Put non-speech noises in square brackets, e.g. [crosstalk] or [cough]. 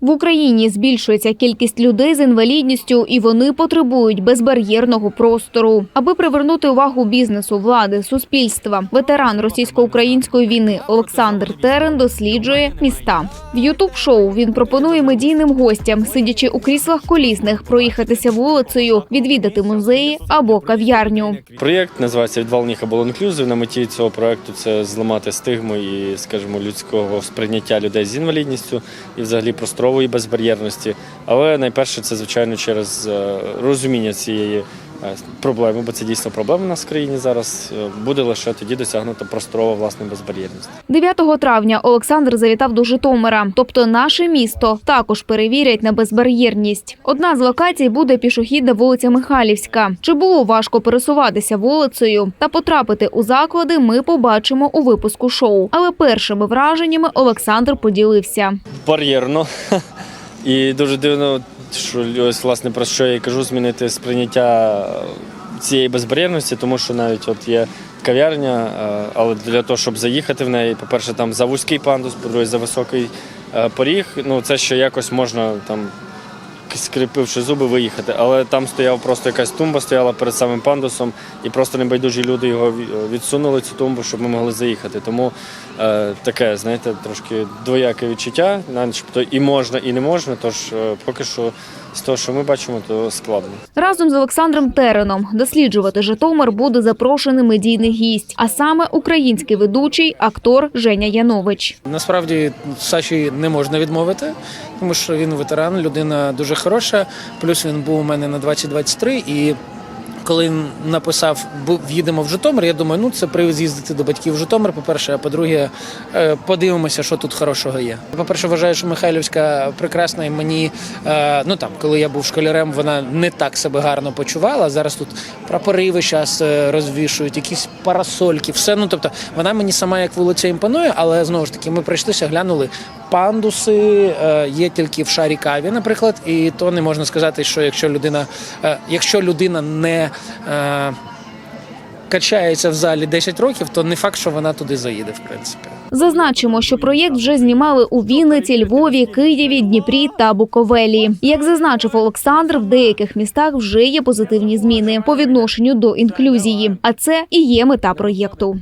В Україні збільшується кількість людей з інвалідністю, і вони потребують безбар'єрного простору. Аби привернути увагу бізнесу, влади, суспільства. Ветеран російсько-української війни Олександр Терен досліджує міста. В ютуб-шоу він пропонує медійним гостям, сидячи у кріслах колісних, проїхатися вулицею, відвідати музеї або кав'ярню. Проєкт називається «Відвал або інклюзив. На меті цього проєкту це зламати стигму і, скажімо, людського сприйняття людей з інвалідністю і взагалі просторової безбар'єрності. Але найперше це, звичайно, через е, розуміння цієї проблеми, бо це дійсно проблема в нас в країні зараз. е, Буде лише тоді досягнута просторова власне безбар'єрність. 9 травня Олександр завітав до Житомира, тобто наше місто також перевірять на безбар'єрність. Одна з локацій буде пішохідна вулиця Михайлівська. Чи було важко пересуватися вулицею та потрапити у заклади, ми побачимо у випуску шоу. Але першими враженнями Олександр поділився. бар'єрно. [laughs] І дуже дивно, що ось власне про що я і кажу, змінити сприйняття цієї безбар'єрності, тому що навіть от є кав'ярня, е, але для того, щоб заїхати в неї, по-перше, там за вузький пандус, по-друге, за високий е, поріг. Ну це ще якось можна там. Скріпивши зуби, виїхати, але там стояв просто якась тумба, стояла перед самим пандусом, і просто небайдужі люди його відсунули цю тумбу, щоб ми могли заїхати. Тому е, таке, знаєте, трошки двояке відчуття, начебто і можна, і не можна. Тож е, поки що з того, що ми бачимо, то складно. Разом з Олександром Тереном досліджувати Житомир буде запрошений медійний гість, а саме український ведучий, актор Женя Янович. Насправді Саші не можна відмовити, тому що він ветеран, людина дуже хороша. Плюс він був у мене на 2023 і. Коли написав «Бу- «В'їдемо в Житомир, я думаю, ну це привід з'їздити до батьків в Житомир. По-перше, а по-друге, е, подивимося, що тут хорошого є. По-перше, вважаю, що Михайлівська прекрасна, і мені е, ну там, коли я був школярем, вона не так себе гарно почувала. Зараз тут прапори час е, розвішують, якісь парасольки, все. Ну тобто, вона мені сама як вулиця імпонує, але знову ж таки, ми прийшлися, глянули. Пандуси є тільки в шарі каві, наприклад, і то не можна сказати, що якщо людина, якщо людина не е, качається в залі 10 років, то не факт, що вона туди заїде, в принципі. Зазначимо, що проєкт вже знімали у Вінниці, Львові, Києві, Дніпрі та Буковелі. Як зазначив Олександр, в деяких містах вже є позитивні зміни по відношенню до інклюзії, а це і є мета проєкту.